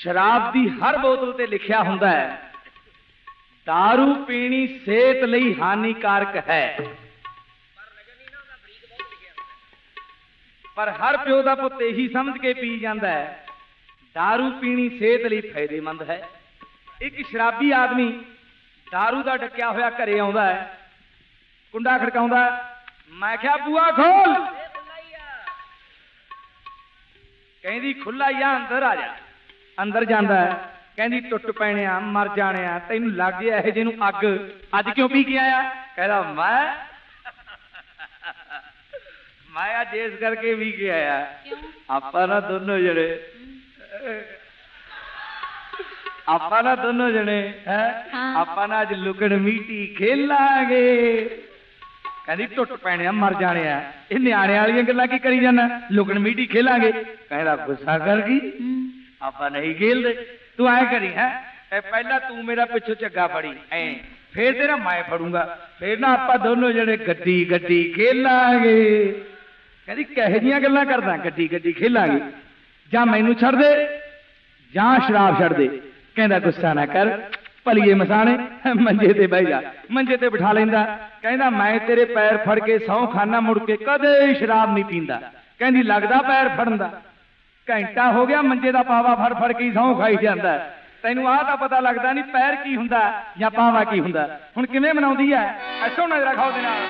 ਸ਼ਰਾਬ ਦੀ ਹਰ ਬੋਤਲ ਤੇ ਲਿਖਿਆ ਹੁੰਦਾ ਹੈ दारू ਪੀਣੀ ਸਿਹਤ ਲਈ ਹਾਨੀਕਾਰਕ ਹੈ ਪਰ ਹਰ ਪਿਓ ਦਾ ਪੁੱਤ ਇਹੀ ਸਮਝ ਕੇ ਪੀ ਜਾਂਦਾ ਹੈ दारू ਪੀਣੀ ਸਿਹਤ ਲਈ ਫਾਇਦੇਮੰਦ ਹੈ ਇੱਕ ਸ਼ਰਾਬੀ ਆਦਮੀ दारू ਦਾ ਡੱਕਿਆ ਹੋਇਆ ਘਰੇ ਆਉਂਦਾ ਹੈ ਕੁੰਡਾ ਖੜਕਾਉਂਦਾ ਹੈ। ਮੈਂ ਕਿਹਾ ਬੂਆ ਖੋਲ ਕਹਿੰਦੀ ਖੁੱਲਾ ਹੀ ਆ ਅੰਦਰ ਆ ਜਾ ਅੰਦਰ ਜਾਂਦਾ ਕਹਿੰਦੀ ਟੁੱਟ ਪੈਣਿਆ ਮਰ ਜਾਣਿਆ ਤੈਨੂੰ ਲੱਗ ਗਿਆ ਇਹ ਜਿਹਨੂੰ ਅੱਗ। ਅੱਜ ਕਿਉਂ ਪੀ ਕੇ ਆਇਆ? ਕਹਿੰਦਾ ਮੈਂ ਮੈਂ ਅੱਜ ਇਸ ਕਰਕੇ ਵੀ ਕੇ ਆਇਆ। ਕਿਉਂ? ਆਪਾਂ ਨਾ ਦੋਨੋਂ ਜਣੇ ਆਪਾਂ ਨਾ ਦੋਨੋਂ ਜਣੇ ਹੈ। ਆਪਾਂ ਨਾ ਅੱਜ ਲੁਕਣ ਮੀਟੀ ਖੇਲਾਂਗੇ। ਕਹਿੰਦੀ ਟੁੱਟ ਪੈਣਿਆ ਮਰ ਜਾਣਿਆ। ਇਹ ਨਿਆਣੇ ਵਾਲੀਆਂ ਗੱਲਾਂ ਕੀ ਕਰੀ ਜਾਂਦਾ ਲੁਕਣ ਮੀਟੀ ਖੇਲਾਂਗੇ। ਕਹਿੰਦਾ ਗੁੱਸਾ ਕਰ ਗਈ? ਆਪਾਂ ਨਹੀਂ ਖੇਲਦੇ। ਤੂੰ ਐ ਕਰੀ, ਹੈ? ਇਹ ਪਹਿਲਾਂ ਤੂੰ ਮੇਰਾ ਪਿੱਛੋਂ ਝੱਗਾ ਫੜੀ, ਐ। ਫੇਰ ਤੇਰਾ ਮੈਂ ਫੜੂੰਗਾ। ਫੇਰ ਨਾ ਆਪਾਂ ਦੋਨੋਂ ਜਣੇ ਗੱਡੀ ਗੱਡੀ ਖੇਲਾਂਗੇ। ਕਹਿੰਦੀ ਕਹੇ ਜੀਆਂ ਗੱਲਾਂ ਕਰਦਾ, ਗੱਡੀ ਗੱਡੀ ਖੇਲਾਂਗੇ। ਜਾਂ ਮੈਨੂੰ ਛੱਡ ਦੇ, ਜਾਂ ਸ਼ਰਾਬ ਛੱਡ ਦੇ। ਕਹਿੰਦਾ ਗੁੱਸਾ ਨਾ ਕਰ, ਭਲੀਏ ਮਸਾਣੇ, ਮੰਜੇ ਤੇ ਬਹਿ ਜਾ। ਮੰਜੇ ਤੇ ਬਿਠਾ ਲੈਂਦਾ। ਕਹਿੰਦਾ ਮੈਂ ਤੇਰੇ ਪੈਰ ਫੜ ਕੇ ਸਹੁੰ ਖਾਨਾ ਮੁੜ ਕੇ ਕਦੇ ਸ਼ਰਾਬ ਨਹੀਂ ਪੀਂਦਾ। ਕਹਿੰਦੀ ਲੱਗਦਾ ਪੈਰ ਫੜਨ ਦਾ। ਘੰਟਾ ਹੋ ਗਿਆ, ਮੰਜੇ ਦਾ ਪਾਵਾ ਫੜ ਫੜ ਕੇ ਸੌਂ ਖਾਈ ਜਾਂਦਾ ਤੈਨੂੰ ਆਹ ਤਾਂ ਪਤਾ ਲੱਗਦਾ ਨਹੀਂ ਪੈਰ ਕੀ ਹੁੰਦਾ ਜਾਂ ਪਾਵਾ ਕੀ ਹੁੰਦਾ ਹੁਣ ਕਿਵੇਂ ਮਨਾਉਂਦੀ ਐ ਐਸੋ ਨਜ਼ਰ ਰੱਖਾਓ ਦੇ ਨਾਲ।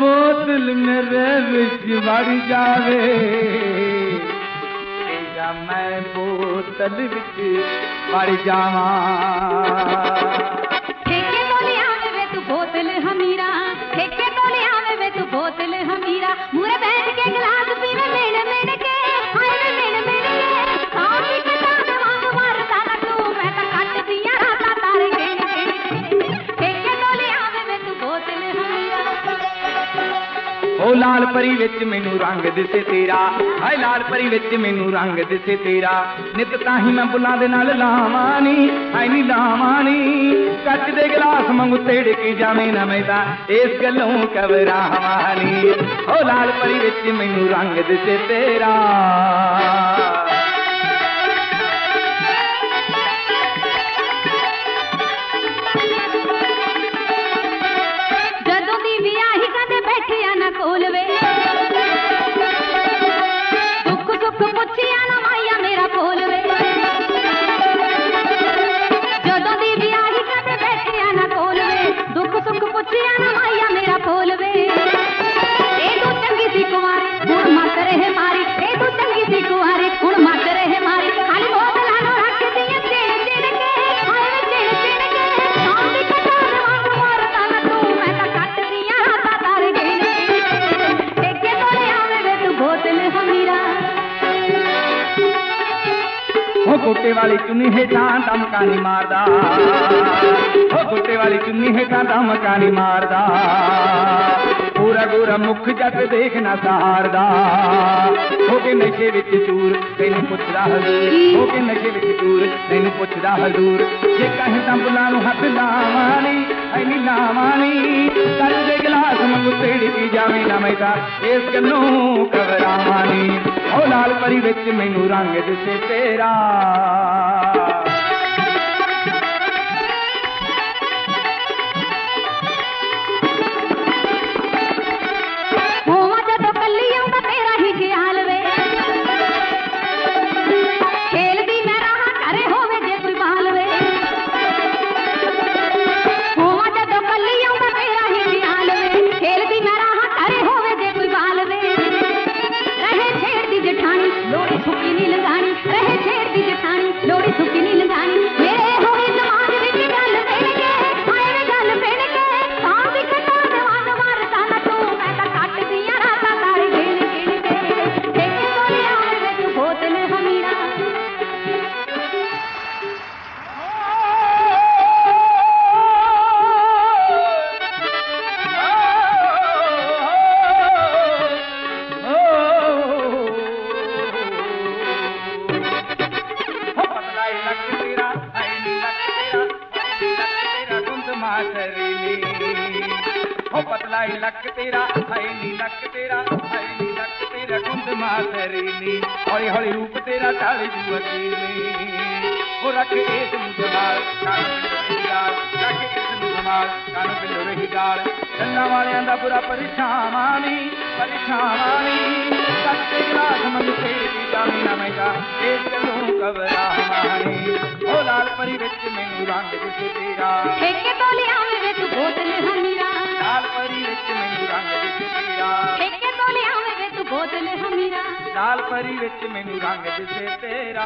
बोतल मेरे बिच बड़ी जावे। जा मैं बोतल बिच बड़ जावा। ਲਾਲ ਪਰੀ ਵਿੱਚ ਮੈਨੂੰ ਰੰਗ ਦਿਸੇ ਤੇਰਾ। ਹਾਏ, ਲਾਲ ਪਰੀ ਵਿੱਚ ਮੈਨੂੰ ਰੰਗ ਦਿਸੇ ਤੇਰਾ। ਨਿਤ ਤਾਂ ਹੀ ਮੈਂ ਬੁੱਲਾਂ ਦੇ ਨਾਲ ਲਾਵਾਂ ਨੀ, ਹਾਏ ਨੀ ਲਾਵਾਂ ਨੀ। ਕੱਚ ਦੇ ਗਲਾਸ ਮੰਗੂ ਤੇੜ ਕੇ ਜਾਵੇਂ ਨਾ ਮੈਂ ਤਾਂ, ਇਸ ਗੱਲੋਂ ਕਬਰਾਵਾਂ ਨੀ। ਓ ਲਾਲ ਪਰੀ ਵਿੱਚ ਮੈਨੂੰ ਰੰਗ ਦਿਸੇ ਤੇਰਾ। ਓ ਗੋਟੇ ਵਾਲੀ ਚੁੰਨੀ ਹੇਠਾਂ ਦਮਕਾ ਨੀ ਮਾਰਦਾ ਓ ਗੋਟੇ ਵਾਲੀ ਚੁੰਨੀ ਹੇਠਾਂ ਦਮਕਾ ਨੀ ਮਾਰਦਾ ਪੂਰਾ ਗੋਰਾ ਮੁਖ ਜੱਟ ਦੇਖ ਨਾ ਸਹਾਰਦਾ ਹੋ ਕੇ ਨਸ਼ੇ ਵਿੱਚ ਚੂਰ ਤੈਨੂੰ ਪੁੱਛਦਾ ਹਜ਼ੂਰ ਹੋ ਕੇ ਨਸ਼ੇ ਵਿੱਚ ਚੂਰ ਤੈਨੂੰ ਪੁੱਛਦਾ ਹਜ਼ੂਰ ਜੇ ਕਹੇ ਤਾਂ ਬੁਲਾ ਨੂੰ ਹੱਥ ਲਾਵਾਂ ਨੀ ਐ ਨੀ ਲਾਵਾਂ ਨੀ ਕੱਲ ਦੇ ਗਲਾਸ ਮੰਗੂ ਤੇੜ ਕੀ ਓ ਲਾਲ ਪਰੀ ਵਿੱਚ ਮੈਨੂੰ ਰੰਗ ਦਿਸੇ ਤੇਰਾ। ਹਾਈ ਲੱਕ ਤੇਰਾ ਹਾਈ ਨੀ ਲੱਕ ਤੇਰਾ ਹਾਈ ਨੀ ਲੱਕ ਤੇਰਾ ਗੁੰਦ ਮਾਤਰੀ ਨੀ। ਹੌਲੀ ਹੌਲੀ ਰੂਪ ਤੇਰਾ ਢਾਲੀ ਜੁਵਤੀ ਨੀ। ਉਹ ਰੱਖ ਇਸ ਨੂੰ ਜਮਾਲ ਕੰਨ ਗਾਲ ਰੱਖ ਇਸ ਨੂੰ ਜਮਾਲ ਕੰਨ ਪਿੰਡੋਂ ਰਹੀ ਗਾਲ ਕੰਨਾਂ ਵਾਲਿਆਂ ਦਾ ਬੁਰਾ ਪਰਛਾਵਾਂ ਨੀ ਪਰਛਾਵਾਂ ਨੀ। ਕੇ ਗਲਾਸ ਮੰਗ ਕੇ ਦੀ ਜਾਮੀ ਨਾ ਮਹਿੰਗਾ ਇਸ ਗੱਲੋਂ ਕਬਰਾਂ ਨੀ। ਉਹ ਲਾਲ ਪਰੀ ਵਿੱਚ ਮੈਨੂੰ ਰੰਗ ਦਿਸੇ ਤੇਰਾ। ਠੇਕੇ ਤੋਂ ਲਿਆਵੇਂ ਵੇ ਤੂੰ ਬੋਤਲ ਹਮੀਰਾ ਲਾਲ ਪਰੀ ਵਿੱਚ ਮੈਨੂੰ ਰੰਗ ਦਿਸੇ ਤੇਰਾ।